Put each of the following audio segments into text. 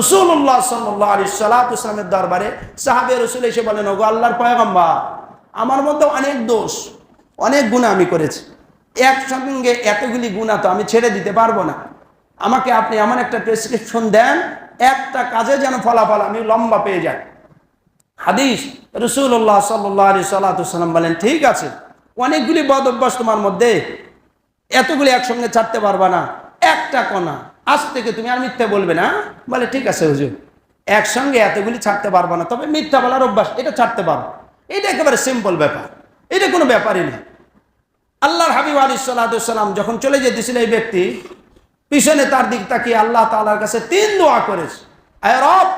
রসুল্লাহ সাল্লাহ আলী সাল্লাহামের দরবারে সাহাবে রসুল এসে বলেন, ওগো আল্লাহর পয়গম্বা আমার মধ্যে অনেক দোষ, অনেক গুণা আমি করেছি। একসঙ্গে এতগুলি গুণা তো আমি ছেড়ে দিতে পারব না। আমাকে আপনি এমন একটা প্রেসক্রিপশন দেন, একটা কাজে যেন ফলাফল আমি লম্বা পেয়ে যাই। হাদিস রসুল্লাহ সাল্লাহ আলী সাল্লাহাম বলেন, ঠিক আছে, অনেকগুলি বদ অভ্যাস তোমার মধ্যে, এতগুলি একসঙ্গে ছাড়তে পারবা না, একটা কণা আজ থেকে তুমি আর মিথ্যা বলবে না। বলে, ঠিক আছে হুজুর, একসঙ্গে এতগুলি ছাড়তে পারব না। তবে মিথ্যা বলার অভ্যাস, এটা ছাড়তে পারব এটা একেবারে সিম্পল ব্যাপার। এটা কোনো ব্যাপারই না। আল্লাহর হাবিব আলী সাল্লাহাম যখন চলে যেতেছিল এই ব্যক্তি, পিছনে তার দিক তাকিয়ে আল্লাহ তালার কাছে তিন দোয়া করেছে। আয় রব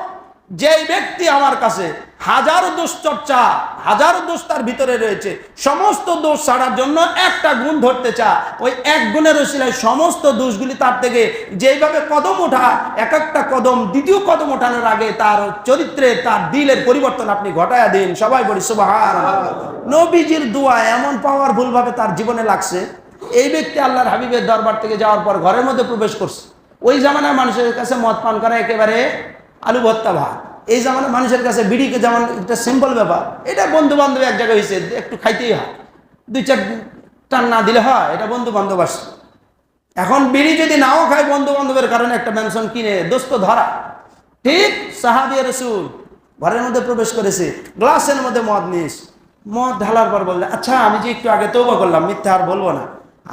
যেই ব্যক্তি আমার কাছে হাজারো দোষ চর্চা, হাজারো দোষ তার ভিতরে রয়েছে, সমস্ত দোষ ছাড়ার জন্য একটা গুণ ধরতে চা। ওই এক গুণের ওসিলায় সমস্ত দোষগুলি তার থেকে যেইভাবে কদম ওঠা, এক একটা কদম, দ্বিতীয় কদম ওঠানোর আগে তার চরিত্রে, তার দিলের পরিবর্তন আপনি ঘটায়া দিন। সবাই বলি সুবাহান নবীজির দোয়া এমন পাওয়ারফুল ভাবে তার জীবনে লাগছে, এই ব্যক্তি আল্লাহর হাবিবের দরবার থেকে যাওয়ার পর ঘরের মধ্যে প্রবেশ করছে। ওই জামানায় মানুষের কাছে মদ পান করা একেবারে আলু ভত্তা ভাত। এই জামানার মানুষের কাছে বিড়িকে যেমন একটা সিম্পল ব্যাপার। এটা বন্ধু বান্ধব এক জায়গায় হয়েছে, একটু খাইতেই হয়। দুই চার টান না দিলে হয়, এটা বন্ধু বান্ধব আসছে এখন বিড়ি যদি নাও খায় বন্ধু বান্ধবের কারণে একটা মেনশন কিনে, দোস্ত ধরা। ঠিক সাহাবিয়া রসুল ঘরের মধ্যে প্রবেশ করেছে, গ্লাসের মধ্যে মদ নিস মদ ঢালার পর বললে আচ্ছা আমি যে একটু আগে তৌবা করলাম, মিথ্যা আর বলব না।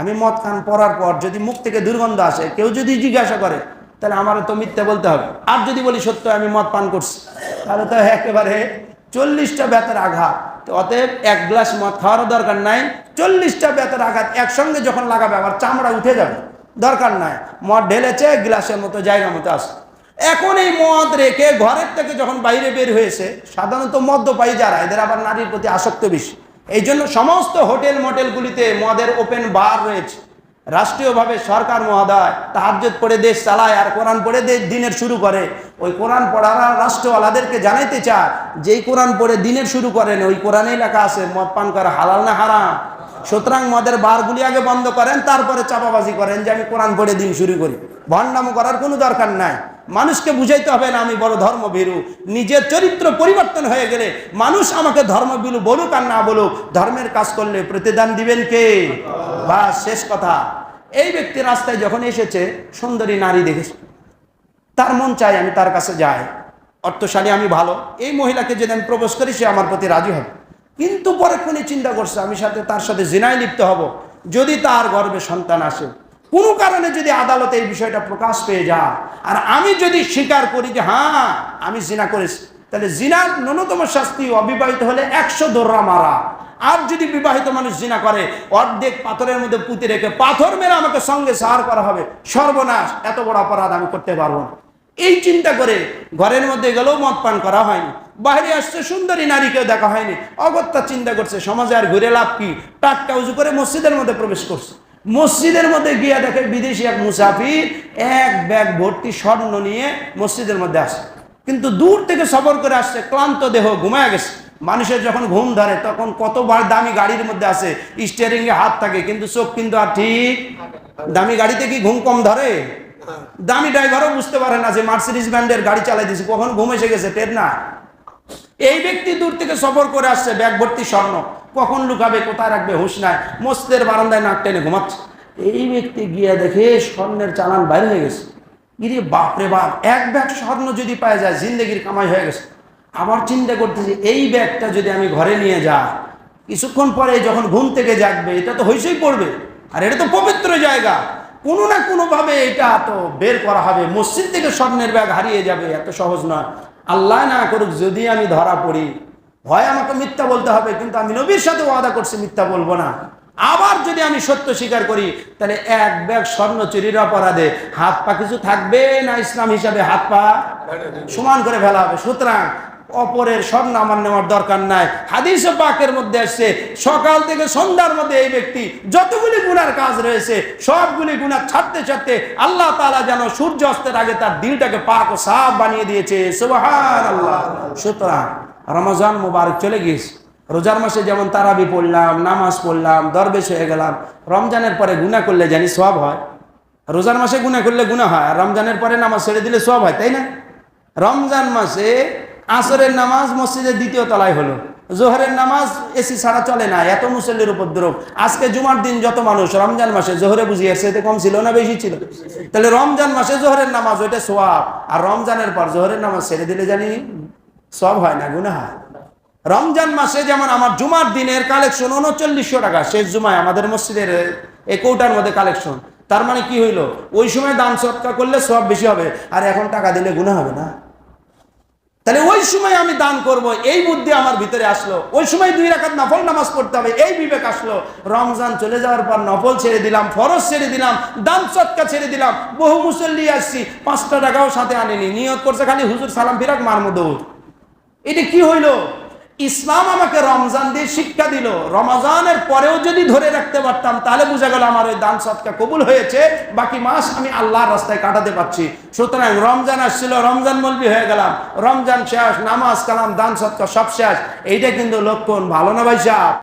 আমি মদ খান পরার পর যদি মুখ থেকে দুর্গন্ধ আসে, কেউ যদি জিজ্ঞাসা করে তাহলে আমার তো মিথ্যা বলতে হবে। আর যদি বলি সত্য, আমি মদ পান করছি। তাহলে তো একেবারে চল্লিশটা বেতের আঘাত। তো অতএব এক গ্লাস মদ খাওয়ারও দরকার নাই। চল্লিশটা বেতের আঘাত একসঙ্গে যখন লাগাবে, আবার চামড়া উঠে যাবে। দরকার নাই। মদ ঢেলেছে, গ্লাসের মতো জায়গা মতো আসে এখন এই মদ রেখে ঘরের থেকে যখন বাইরে বের হয়েছে, সাধারণত মদ্যপায়ী যারা, এদের আবার নারীর প্রতি আসক্ত বেশি। এই জন্য সমস্ত হোটেল মোটেলগুলিতে মদের ওপেন বার রয়েছে। রাষ্ট্রীয়ভাবে সরকার মহোদয় তাহাজ্জত পড়ে দেশ চালায় আর কোরআন পড়ে দেশ দিনের শুরু করে। ওই কোরআন পড়ারা রাষ্ট্রওয়ালাদেরকে জানাইতে চায়, যেই কোরআন পড়ে দিনের শুরু করেন, ওই কোরআনেই লেখা আছে মদ পান করা হালাল না হারাম। সুতরাং মদের বারগুলি আগে বন্ধ করেন, তারপরে চাপাবাজি করেন যে আমি কোরআন পড়ে দিন শুরু করি। ভণ্ডাম করার কোনো দরকার নাই। মানুষকে বুঝাইতে হবে না, আমি বড় ধর্মভীরু। নিজের চরিত্র পরিবর্তন হয়ে গেলে মানুষ আমাকে ধর্ম ধর্মবিরু বলুক আর না বলুক, ধর্মের কাজ করলে প্রতিদান দিবেন কে? বা শেষ কথা। এই ব্যক্তি রাস্তায় যখন এসেছে, সুন্দরী নারী দেখেছে তার মন চাই আমি তার কাছে যাই। অর্থশালী আমি ভালো। এই মহিলাকে যদি আমি প্রবেশ করি, সে আমার প্রতি রাজি হবে। কিন্তু পরে কোনি চিন্তা করছে, আমি সাথে তার সাথে জিনায় লিপ্ত হব। যদি তার গর্বে সন্তান আসে কোনো কারণে যদি আদালতে এই বিষয়টা প্রকাশ পেয়ে যায়, আর আমি যদি স্বীকার করি যে হ্যাঁ আমি জিনা করেছি, তাহলে জিনার ন্যূনতম শাস্তি অবিবাহিত হলে একশো দোররা মারা। আর যদি বিবাহিত মানুষ জিনা করে, অর্ধেক পাথরের মধ্যে পুঁতে রেখে পাথর মেরে আমাকে সঙ্গে সার করা হবে, সর্বনাশ, এত বড় অপরাধ আমি করতে পারব না। এই চিন্তা করে ঘরের মধ্যে গেলেও মদ পান করা হয়নি, বাইরে আসছে সুন্দরী নারীকেও দেখা হয়নি, অগত্যা চিন্তা করছে, সমাজে আর ঘুরে লাভ কি? টাটকা উজু করে মসজিদের মধ্যে প্রবেশ করছে। মসজিদের মধ্যে গিয়ে দেখে বিদেশি এক মুসাফির এক ব্যাগ ভর্তি স্বর্ণ নিয়ে মসজিদের মধ্যে আসে। কিন্তু দূর থেকে সফর করে আসছে, ক্লান্ত দেহ, ঘুমায় গেছে। মানুষের যখন ঘুম ধরে, তখন কতবার দামি গাড়ির মধ্যে আসে স্টিয়ারিং এ হাত থাকে, কিন্তু চোখ কিন্তু আর ঠিক দামি গাড়িতে কি ঘুম কম ধরে? দামি ড্রাইভারও বুঝতে পারে না যে মার্সিডিস ব্যান্ডের গাড়ি চালাই দিয়েছে, কখন ঘুম এসে গেছে, টের না। এই ব্যক্তি দূর থেকে সফর করে আসছে, ব্যাগ ভর্তি স্বর্ণ। কখন লুকাবে, কোথায় রাখবে, হুঁশ নাই। মস্তের বারান্দায় নাক টেনে ঘুমাচ্ছে। এই ব্যক্তি গিয়ে দেখে স্বর্ণের চালান বাইরে হয়ে গেছে। ইরে বাপরে বাপ, এক ব্যাগ স্বর্ণ যদি পাওয়া যায়, জিন্দগির কামাই হয়ে গেছে। আবার চিন্তা করতেছি, এই ব্যাগটা যদি আমি ঘরে নিয়ে যাই, কিছুক্ষণ পরে যখন ঘুম থেকে জাগবে, এটা তো হইসই পড়বে। আর এটা তো পবিত্র জায়গা। কোনো না কোনোভাবে এটা তো বের করা হবে। মসজিদ থেকে স্বর্ণের ব্যাগ হারিয়ে যাবে, এত সহজ নয়। আল্লাহ না করুক, যদি আমি ধরা পড়ি ভয় আমাকে মিথ্যা বলতে হবে, কিন্তু আমি নবীর সাথে ওয়াদা করছি, মিথ্যা বলব না। আবার যদি আমি সত্য স্বীকার করি, তাহলে এক ব্যাগ স্বর্ণ চুরির অপরাধে হাত পা কিছু থাকবে না ইসলাম হিসাবে হাত পা? সমান করে ফেলা হবে। সুতরাং অপরের স্বর্ণ আমার নেওয়ার দরকার নাই। হাদিস পাকের মধ্যে আসছে, সকাল থেকে সন্ধ্যার মধ্যে এই ব্যক্তি যতগুলি গুনার কাজ রয়েছে, সবগুলি গুণা ছাড়তে ছাড়তে আল্লাহ তালা যেন সূর্য অস্তের আগে তার দিলটাকে পাক ও সাফ বানিয়ে দিয়েছে। সুতরাং রমজান মুবারক চলে গিয়েছে। রোজার মাসে যেমন তারাবি পড়লাম, নামাজ পড়লাম, দরবেশ হয়ে গেলাম, রমজানের পরে গুণা করলে জানি সব হয়? রোজার মাসে গুণা করলে গুণা হয়, আর রমজানের পরে নামাজ ছেড়ে দিলে সব হয়, তাই না? রমজান মাসে আসরের নামাজ মসজিদের দ্বিতীয় তলায় হলো। জোহরের নামাজ এসি ছাড়া চলে না, এত মুসল্লির উপদ্রব। আজকে জুমার দিন যত মানুষ রমজান মাসে জোহরে বুঝি এর সাথে কম ছিল না বেশি ছিল? তাহলে রমজান মাসে জোহরের নামাজ ওইটা সোয়াব আর রমজানের পর জোহরের নামাজ ছেড়ে দিলে জানি সব হয় না গুনা হয় রমজান মাসে যেমন আমার জুমার দিনের কালেকশন উনচল্লিশশো টাকা, শেষ জুমায় আমাদের মসজিদের এই মধ্যে কালেকশন তার মানে কি হইল? ওই সময় দান সৎকার করলে সব বেশি হবে, আর এখন টাকা দিলে গুণা হবে না। তাহলে ওই সময় আমি দান করব, এই বুদ্ধি আমার ভিতরে আসলো। ওই সময় দুই রাখাত নফল নামাজ পড়তে হবে, এই বিবেক আসলো। রমজান চলে যাওয়ার পর নফল ছেড়ে দিলাম, ফরজ ছেড়ে দিলাম, দান সৎকা ছেড়ে দিলাম। বহু মুসল্লি আসছি, পাঁচটা টাকাও সাথে আনিনি, নিয়ত করছে খালি হুজুর সালাম ফিরাক মারমু দৌড় এটা কি হইল? ইসলাম আমাকে রমজান দিয়ে শিক্ষা দিল। রমাজানের পরেও যদি ধরে রাখতে পারতাম, তাহলে বোঝা গেল আমার ওই দান সৎকা কবুল হয়েছে। বাকি মাস আমি আল্লাহর রাস্তায় কাটাতে পারছি। সুতরাং রমজান আসছিল, রমজান মলবি হয়ে গেলাম। রমজান শেষ, নামাজ কালাম, দান সৎকা সব শেষ। এইটা কিন্তু লক্ষণ, ভালো না ভাই সাহেব?